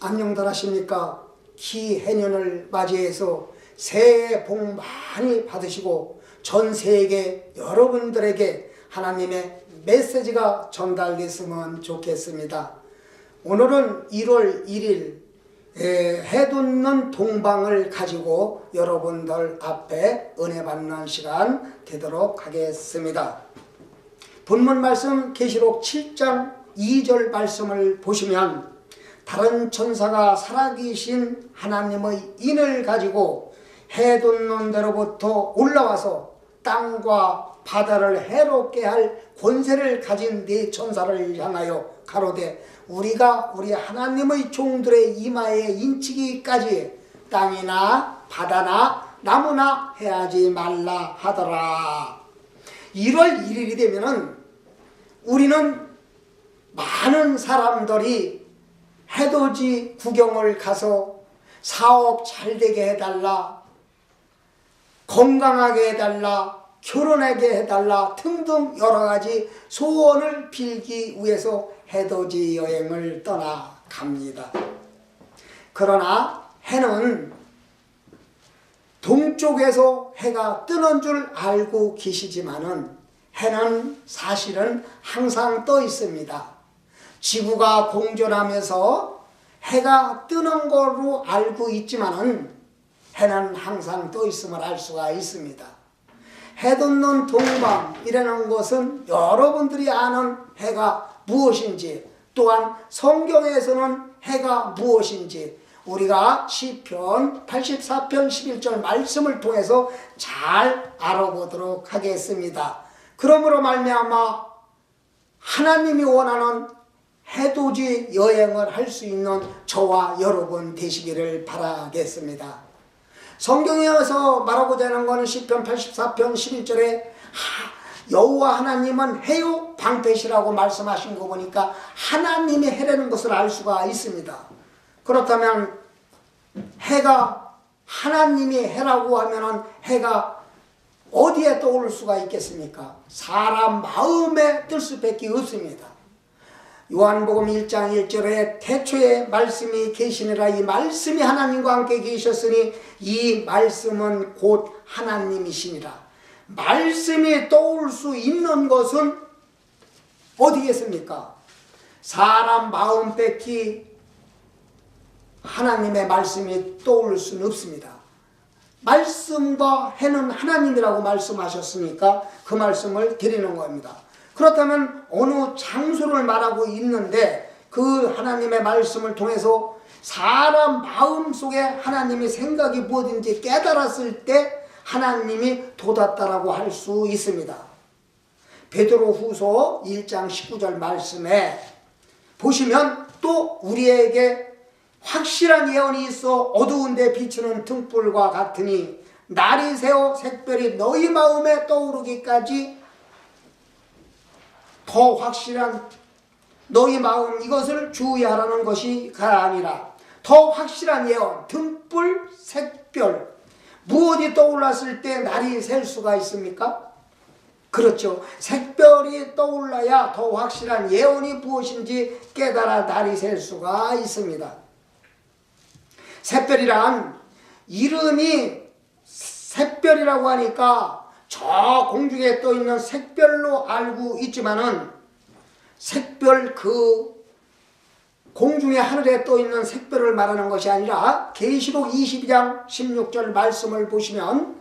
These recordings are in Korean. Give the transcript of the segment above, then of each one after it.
안녕들 하십니까? 기해년을 맞이해서 새해 복 많이 받으시고 전 세계 여러분들에게 하나님의 메시지가 전달됐으면 좋겠습니다. 오늘은 1월 1일 해돋는 동방을 가지고 여러분들 앞에 은혜 받는 시간 되도록 하겠습니다. 본문 말씀 계시록 7장 2절 말씀을 보시면 다른 천사가 살아계신 하나님의 인을 가지고 해돋는 데로부터 올라와서 땅과 바다를 해롭게 할 권세를 가진 네 천사를 향하여 가로되 우리가 우리 하나님의 종들의 이마에 인치기까지 땅이나 바다나 나무나 해하지 말라 하더라. 1월 1일이 되면은 우리는 많은 사람들이 해돋이 구경을 가서 사업 잘 되게 해달라, 건강하게 해달라, 결혼하게 해달라 등등 여러 가지 소원을 빌기 위해서 해돋이 여행을 떠나갑니다. 그러나 해는 동쪽에서 해가 뜨는 줄 알고 계시지만은 해는 사실은 항상 떠 있습니다. 지구가 공전하면서 해가 뜨는 걸로 알고 있지만은 해는 항상 떠 있음을 알 수가 있습니다. 해돋는 동방 이라는 것은 여러분들이 아는 해가 무엇인지 또한 성경에서는 해가 무엇인지 우리가 시편 84편 11절 말씀을 통해서 잘 알아보도록 하겠습니다. 그러므로 말미암아 하나님이 원하는 해돋이 여행을 할 수 있는 저와 여러분 되시기를 바라겠습니다. 성경에서 말하고자 하는 것은 시편 84편 11절에 여호와 하나님은 해요 방패시라고 말씀하신 거 보니까 하나님이 해라는 것을 알 수가 있습니다. 그렇다면 해가 하나님이 해라고 하면은 해가 어디에 떠올 수가 있겠습니까? 사람 마음에 뜰 수밖에 없습니다. 요한복음 1장 1절에 태초에 말씀이 계시니라 이 말씀이 하나님과 함께 계셨으니 이 말씀은 곧 하나님이시니라. 말씀이 떠올 수 있는 것은 어디겠습니까? 사람 마음 뺏기 하나님의 말씀이 떠올 수는 없습니다. 말씀과 해는 하나님이라고 말씀하셨으니까 그 말씀을 드리는 겁니다. 그렇다면 어느 장소를 말하고 있는데 그 하나님의 말씀을 통해서 사람 마음 속에 하나님의 생각이 무엇인지 깨달았을 때 하나님이 돋았다라고 할 수 있습니다. 베드로 후서 1장 19절 말씀에 보시면 또 우리에게 확실한 예언이 있어 어두운데 비추는 등불과 같으니 날이 새어 색별이 너희 마음에 떠오르기까지 더 확실한 너희 마음 이것을 주의하라는 것이가 아니라 더 확실한 예언 등불 색별 무엇이 떠올랐을 때 날이 셀 수가 있습니까? 그렇죠. 색별이 떠올라야 더 확실한 예언이 무엇인지 깨달아 날이 셀 수가 있습니다. 샛별이란 이름이 샛별이라고 하니까 저 공중에 떠 있는 색별로 알고 있지만은 색별 그 공중의 하늘에 떠 있는 색별을 말하는 것이 아니라 계시록 22장 16절 말씀을 보시면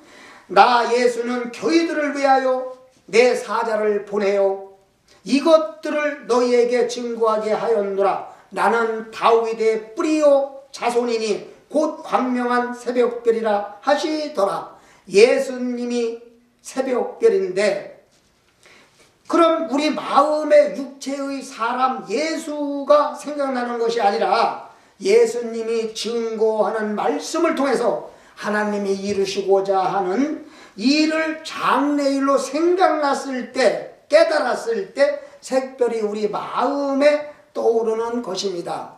나 예수는 교회들을 위하여 내 사자를 보내요. 이것들을 너희에게 증거하게 하였노라. 나는 다윗의 뿌리요 자손이니 곧 광명한 새벽별이라 하시더라. 예수님이 새벽별인데 그럼 우리 마음의 육체의 사람 예수가 생각나는 것이 아니라 예수님이 증거하는 말씀을 통해서 하나님이 이루시고자 하는 일을 장래일로 생각났을 때 깨달았을 때 색별이 우리 마음에 떠오르는 것입니다.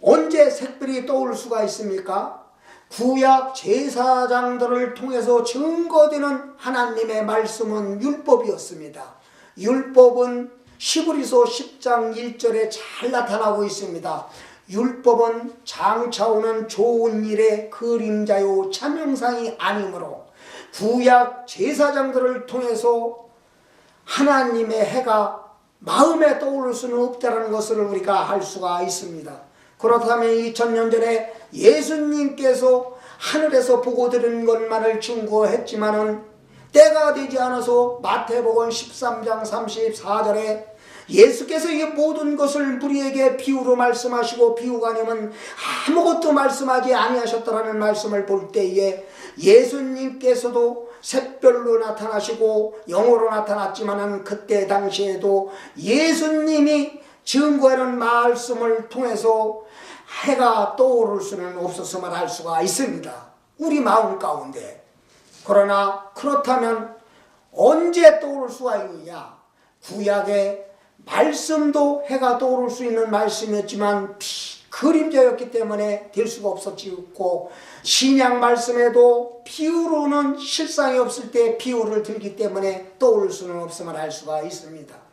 언제 색별이 떠올 수가 있습니까? 구약 제사장들을 통해서 증거되는 하나님의 말씀은 율법이었습니다. 율법은 시브리서 10장 1절에 잘 나타나고 있습니다. 율법은 장차 오는 좋은 일의 그림자요 참영상이 아니므로 구약 제사장들을 통해서 하나님의 해가 마음에 떠오를 수는 없다는 것을 우리가 알 수가 있습니다. 그렇다면 2000년 전에 예수님께서 하늘에서 보고 들은 것만을 증거했지만은 때가 되지 않아서 마태복음 13장 34절에 예수께서 이 모든 것을 무리에게 비유로 말씀하시고 비유가 아니면 아무것도 말씀하지 아니하셨다라는 말씀을 볼 때에 예수님께서도 샛별로 나타나시고 영어로 나타났지만은 그때 당시에도 예수님이 증거하는 말씀을 통해서 해가 떠오를 수는 없었음을 알 수가 있습니다. 우리 마음 가운데. 그러나 그렇다면 언제 떠오를 수가 있느냐? 구약의 말씀도 해가 떠오를 수 있는 말씀이었지만 피, 그림자였기 때문에 될 수가 없었지고 신약 말씀에도 비유로는 실상이 없을 때 비유를 들기 때문에 떠올 수는 없음을 알 수가 있습니다.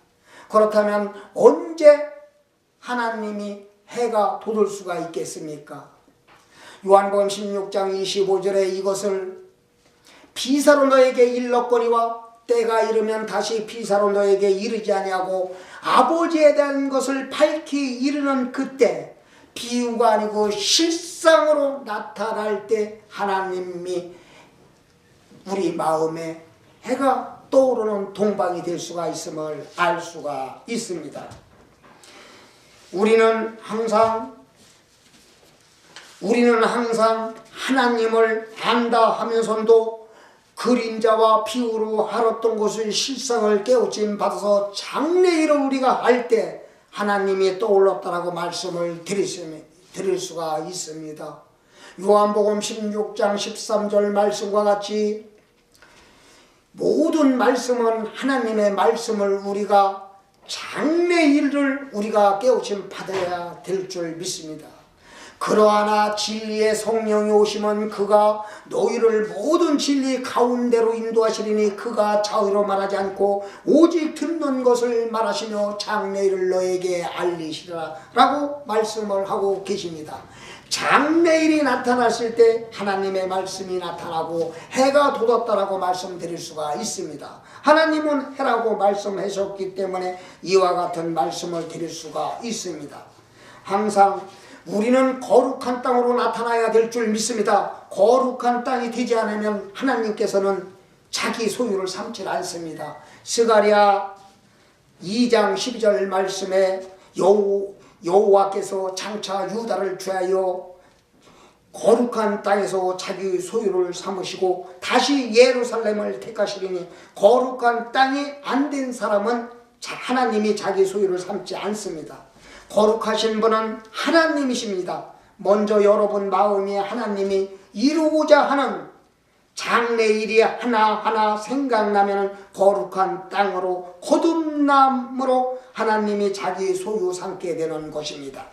그렇다면 언제 하나님이 해가 돋을 수가 있겠습니까? 요한복음 16장 25절에 이것을 비사로 너에게 일렀거니와 때가 이르면 다시 비사로 너에게 이르지 아니하고 아버지에 대한 것을 밝히 이르는 그때 비유가 아니고 실상으로 나타날 때 하나님이 우리 마음에 해가 떠오르는 동방이 될 수가 있음을 알 수가 있습니다. 우리는 항상 우리는 항상 하나님을 안다 하면서도 그림자와 비유로 알았던 것을 실상을 깨우침 받아서 장래일을 우리가 할 때 하나님이 떠올랐다라고 말씀을 드릴 수가 있습니다. 요한복음 16장 13절 말씀과 같이 모든 말씀은 하나님의 말씀을 우리가 장래일을 우리가 깨우침 받아야 될 줄 믿습니다. 그러하나 진리의 성령이 오시면 그가 너희를 모든 진리 가운데로 인도하시리니 그가 자의로 말하지 않고 오직 듣는 것을 말하시며 장래일을 너에게 알리시라 라고 말씀을 하고 계십니다. 장래일이 나타났을 때 하나님의 말씀이 나타나고 해가 돋았다라고 말씀드릴 수가 있습니다. 하나님은 해라고 말씀하셨기 때문에 이와 같은 말씀을 드릴 수가 있습니다. 항상 우리는 거룩한 땅으로 나타나야 될 줄 믿습니다. 거룩한 땅이 되지 않으면 하나님께서는 자기 소유를 삼지 않습니다. 스가랴 2장 12절 말씀에 여호, 여호와께서 장차 유다를 취하여 거룩한 땅에서 자기 소유를 삼으시고 다시 예루살렘을 택하시리니 거룩한 땅이 안 된 사람은 하나님이 자기 소유를 삼지 않습니다. 거룩하신 분은 하나님이십니다. 먼저 여러분 마음에 하나님이 이루고자 하는 장래일이 하나하나 생각나면 거룩한 땅으로 거듭남으로 하나님이 자기 소유 삼게 되는 것입니다.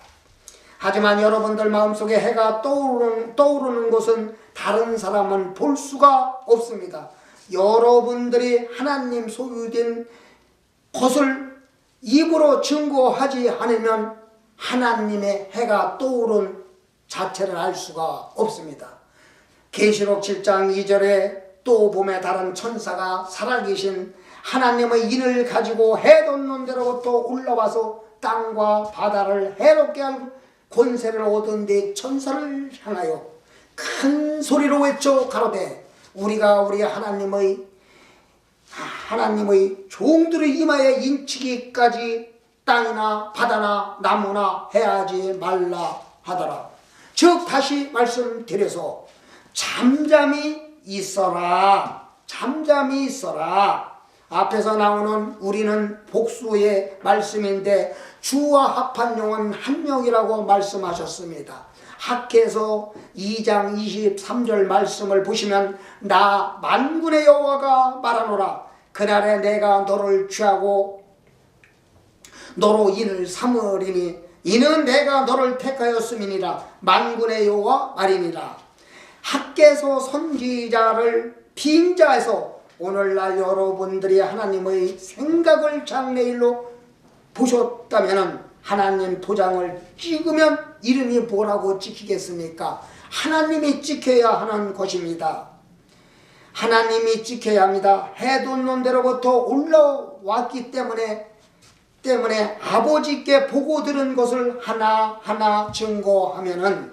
하지만 여러분들 마음속에 해가 떠오르는, 떠오르는 것은 다른 사람은 볼 수가 없습니다. 여러분들이 하나님 소유된 것을 입으로 증거하지 않으면 하나님의 해가 떠오른 자체를 알 수가 없습니다. 계시록 7장 2절에 또 봄에 다른 천사가 살아계신 하나님의 인을 가지고 해 돋는 데로부터 올라와서 땅과 바다를 해롭게 할 권세를 얻은 데 천사를 향하여 큰 소리로 외쳐 가로되 우리가 우리 하나님의 하나님의 종들의 이마에 인치기까지 땅이나 바다나 나무나 해하지 말라 하더라. 즉 다시 말씀드려서 잠잠히 있어라. 잠잠히 있어라. 앞에서 나오는 우리는 복수의 말씀인데 주와 합한 영은 한 명이라고 말씀하셨습니다. 학계에서 2장 23절 말씀을 보시면 나 만군의 여호와가 말하노라. 그날에 내가 너를 취하고 너로 인을 삼으리니 이는 내가 너를 택하였음이니라. 만군의 여호와 말이니라. 학계에서 선지자를 빈자에서 오늘날 여러분들이 하나님의 생각을 장래일로 보셨다면 하나님 도장을 찍으면 이름이 뭐라고 찍히겠습니까? 하나님이 찍혀야 하는 것입니다. 하나님이 지켜야 합니다. 해돋는 데로부터 올라왔기 때문에 때문에 아버지께 보고 들은 것을 하나하나 증거하면은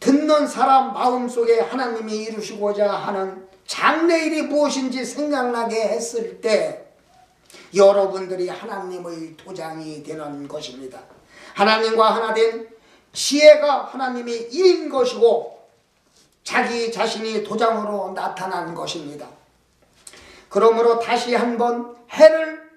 듣는 사람 마음속에 하나님이 이루시고자 하는 장래일이 무엇인지 생각나게 했을 때 여러분들이 하나님의 도장이 되는 것입니다. 하나님과 하나 된 지혜가 하나님이 일인 것이고 자기 자신이 도장으로 나타난 것입니다. 그러므로 다시 한번 해를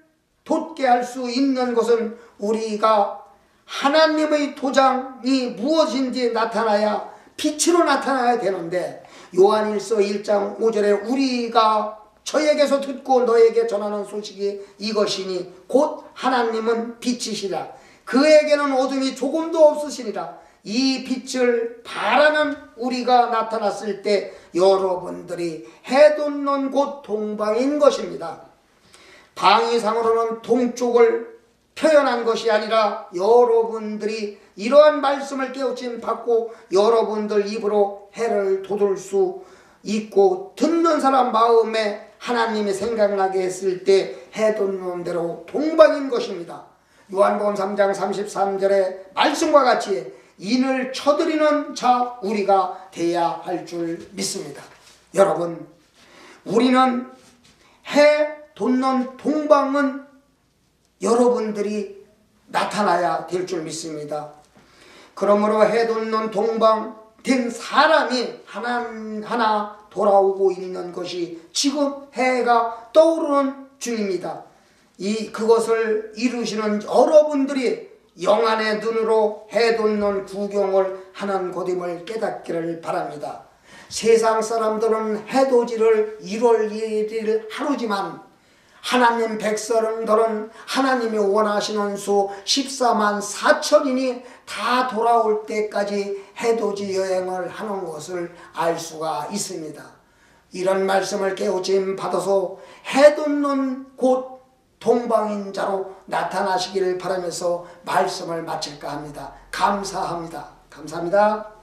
돋게 할 수 있는 것은 우리가 하나님의 도장이 무엇인지 나타나야 빛으로 나타나야 되는데 요한일서 1장 5절에 우리가 저에게서 듣고 너에게 전하는 소식이 이것이니 곧 하나님은 빛이시라 그에게는 어둠이 조금도 없으시리라 이 빛을 바라는 우리가 나타났을 때 여러분들이 해돋는 곳 동방인 것입니다. 방위상으로는 동쪽을 표현한 것이 아니라 여러분들이 이러한 말씀을 깨우침 받고 여러분들 입으로 해를 돋을 수 있고 듣는 사람 마음에 하나님이 생각나게 했을 때 해돋는 대로 동방인 것입니다. 요한복음 3장 33절의 말씀과 같이 인을 쳐드리는 자 우리가 돼야 할 줄 믿습니다. 여러분 우리는 해 돋는 동방은 여러분들이 나타나야 될 줄 믿습니다. 그러므로 해 돋는 동방 된 사람이 하나 하나 돌아오고 있는 것이 지금 해가 떠오르는 중입니다. 이 그것을 이루시는 여러분들이 영안의 눈으로 해 돋는 구경을 하는 것임을 깨닫기를 바랍니다. 세상 사람들은 해돋이를 1월 1일 하루지만 하나님 백성들은 하나님이 원하시는 수 14만 4천인이 다 돌아올 때까지 해돋이 여행을 하는 것을 알 수가 있습니다. 이런 말씀을 깨우침 받아서 해돋는 곳 동방인 자로 나타나시기를 바라면서 말씀을 마칠까 합니다. 감사합니다. 감사합니다.